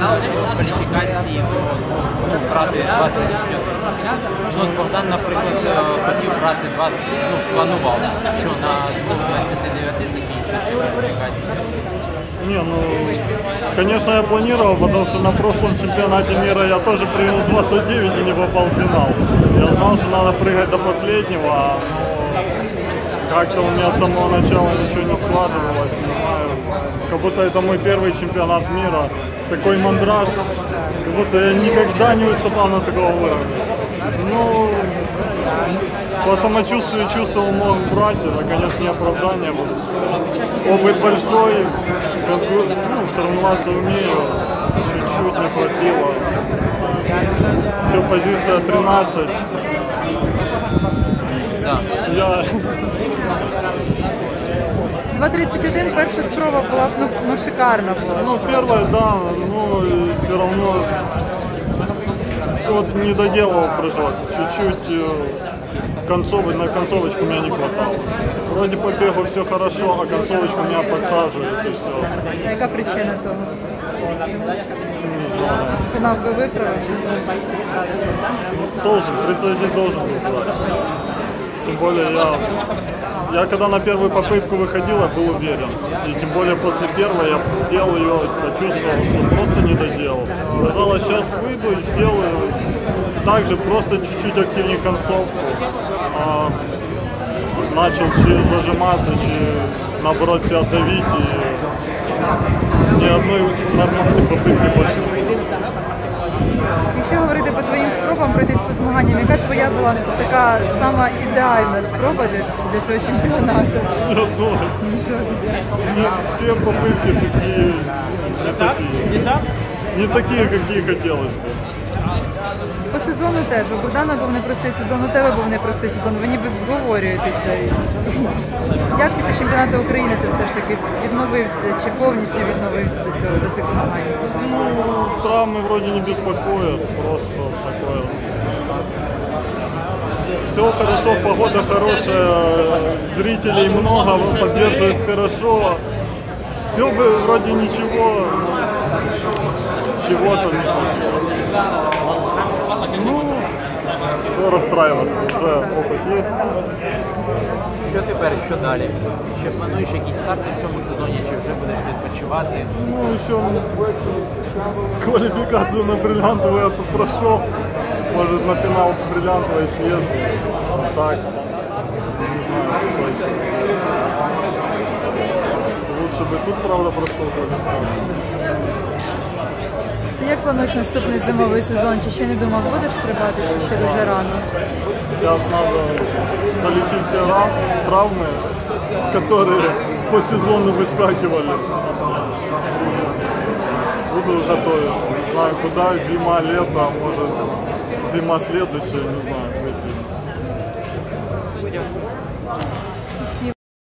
казали, що в кваліфікації ну, брати 2.35. Ну, от Богдан, наприклад, е, хотів брати 2, ну, планував, що на 2.29 закінчиться кваліфікація. Не, ну, конечно, я планировал, потому что на прошлом чемпионате мира я тоже привел 29 и не попал в финал. Я знал, что надо прыгать до последнего, а ну, как-то у меня с самого начала ничего не складывалось, не знаю. Как будто это мой первый чемпионат мира. Такой мандраж, как будто я никогда не выступал на такого уровня. Ну, по самочувствию чувствовал мог брать, это, конечно, не оправдание. Опыт большой, конкур- ну, соревноваться умею, чуть-чуть не хватило. Все, позиция 13. Да. Я 2.31 перша спроба була ну, ну шикарна була. Ну, первое, да, но все равно вот не доделал прыжок. Чуть-чуть э, концов, на концовочку меня не хватало. Вроде по бегу все хорошо, а концовочку меня подсаживает и все. А Яка причина того? Не знаю. Фінал би виправив. Должен, 31 должен был брать. Тем более я, я когда на первую попытку выходил, я был уверен. И тем более после первой я сделал ее, почувствовал, что просто не доделал. Казалось, сейчас выйду и сделаю так же, просто чуть-чуть активнее концовку. А начал чи зажиматься, чи наоборот себя давить и ни одной нормальной попытки больше не була така сама ідеальна спроба для, для цього чемпіонату? Я думаю, не все попытки такие, не такие. Не такие, какие хотелось бы. По сезону теж. У Богдана був непростий сезон, у тебе був непростий сезон. Ви ніби зговорюєтеся. Як після чемпіонату України ти все ж таки відновився чи повністю відновився до цього до цих змагань? Ну, травмы вроде не беспокоят, просто такое. Все хорошо, погода хорошая, зрителей много, поддерживают хорошо. Все бы вроде ничего, чего-то. Ну, что расстраиваться, уже опыт есть. Що тепер, що далі? Ще плануєш якісь старти в цьому сезоні, чи вже будеш відпочивати? Ну, еще квалификацию на бриллиантовую я прошел. Может, на финал с бриллиантовой съезду. А так, не знаю, то есть, лучше бы тут, правда, прошел квалификацию. Ти як плануєш наступний зимовий сезон? Чи ще не думав, будеш стрибати, чи ще дуже рано? Сейчас надо залечить все ра- травмы, которые по сезону выскакивали. Буду готовиться. Не знаю, куда, зима, лето, а может зима следующая, не знаю.